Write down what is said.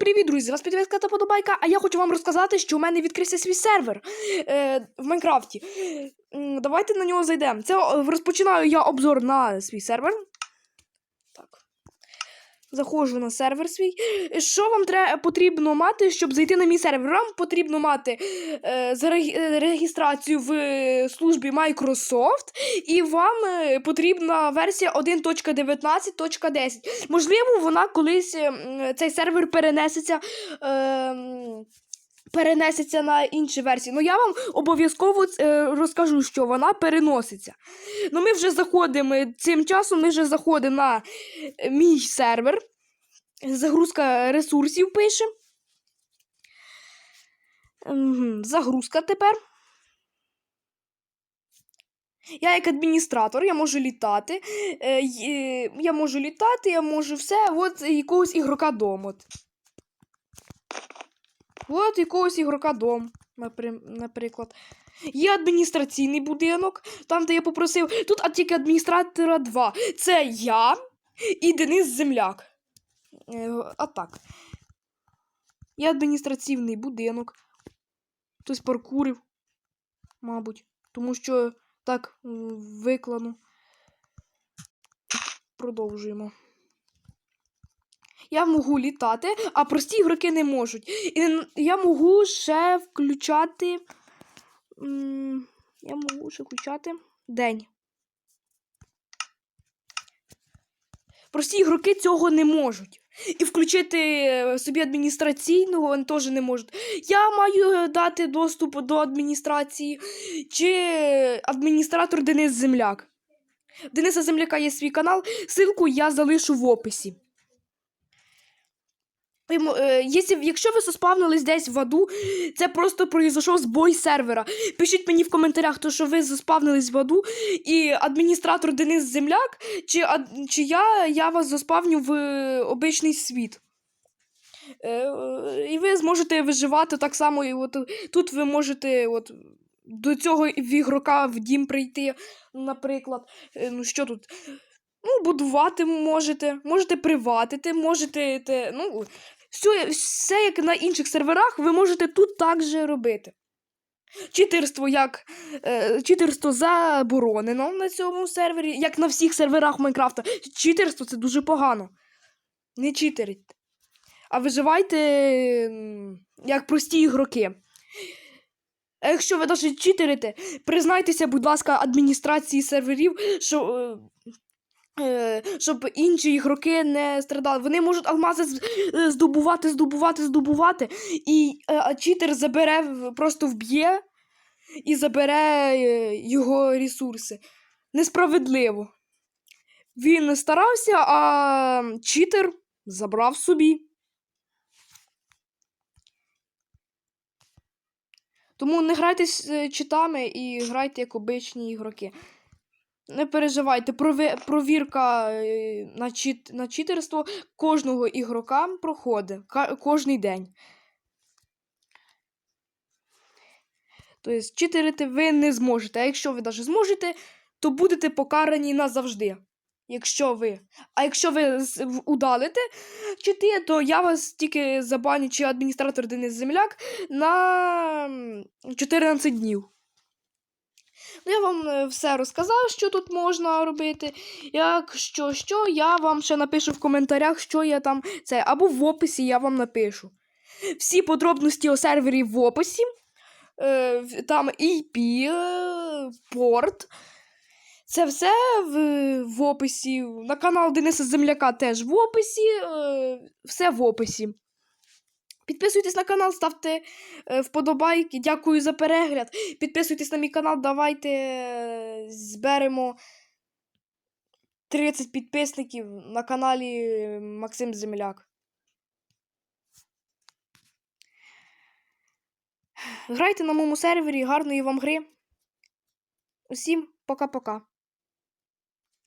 привіт, друзі! Вас підвізка та подобайка, а я хочу вам розказати, що у мене відкрився свій сервер е, в Майнкрафті. Давайте на нього зайдемо. Це розпочинаю я обзор на свій сервер. Заходжу на сервер свій. Що вам треба потрібно мати, щоб зайти на мій сервер? Вам потрібно мати е, е, реєстрацію в е, службі Microsoft, і вам е, потрібна версія 1.19.10. Можливо, вона колись е, цей сервер перенесеться. Е, Перенесеться на інші версії. Ну я вам обов'язково е, розкажу, що вона переноситься. Ну, ми вже заходимо цим часом. Ми вже заходимо на е, мій сервер. Загрузка ресурсів пише. Загрузка тепер. Я як адміністратор, я можу літати. Е, я можу літати, я можу все. От якогось ігрока дом. От, якогось ігрока дом, наприклад. Є адміністраційний будинок, там, де я попросив. Тут а тільки адміністратора два. Це я і Денис Земляк. Е, А так. Є адміністративний будинок. Хтось паркурив, мабуть. Тому що так м, виклано. Продовжуємо. Я можу літати, а прості ігроки не можуть. І я можу ще включати. Я можу ще включати день. Прості ігроки цього не можуть. І включити е, собі адміністраційного вони теж не можуть. Я маю дати доступ до адміністрації, чи адміністратор Денис Земляк. Дениса Земляка є свій канал, ссылку я залишу в описі. Е, Якщо, ви заспавнились десь в аду, це просто произошов збой сервера. Пишіть мені в коментарях, то, що ви заспавнились в аду, і адміністратор Денис Земляк, чи, чи я, я вас заспавню в е, обичний світ. Е, і ви зможете виживати так само. І от, тут ви можете от, до цього в ігрока в дім прийти, наприклад. Ну що тут? Ну, будувати можете, можете приватити, можете. Те, ну, все, все як на інших серверах, ви можете тут також робити. Читерство як е, читерство заборонено на цьому сервері, як на всіх серверах Майнкрафта. Читерство це дуже погано. Не читеріть. А виживайте як прості ігроки. А якщо ви навіть читерите, признайтеся, будь ласка, адміністрації серверів, що. Е, Щоб інші ігроки не страдали. Вони можуть алмази е, здобувати, здобувати, здобувати, і е, читер забере, просто вб'є і забере його ресурси. Несправедливо. Він старався, а читер забрав собі. Тому не грайте з читами і грайте як обичні ігроки. Не переживайте, провірка е, на, чит, на читерство кожного ігрока проходить кожний день. Тобто, читерити ви не зможете. А якщо ви навіть зможете, то будете покарані назавжди. Якщо ви. А якщо ви удалите чити, то я вас тільки забаню чи адміністратор Денис Земляк на 14 днів. Я вам е, все розказав, що тут можна робити. Якщо що, я вам ще напишу в коментарях, що я там це, або в описі я вам напишу. Всі подробності у сервері в описі. Е, там IP, е, порт. Це все в, в описі. На канал Дениса Земляка теж в описі. Все в описі. Підписуйтесь на канал, ставте е, вподобайки. Дякую за перегляд. Підписуйтесь на мій канал, давайте е, зберемо 30 підписників на каналі Максим Земляк. Грайте на моєму сервері, гарної вам гри. Усім пока-пока.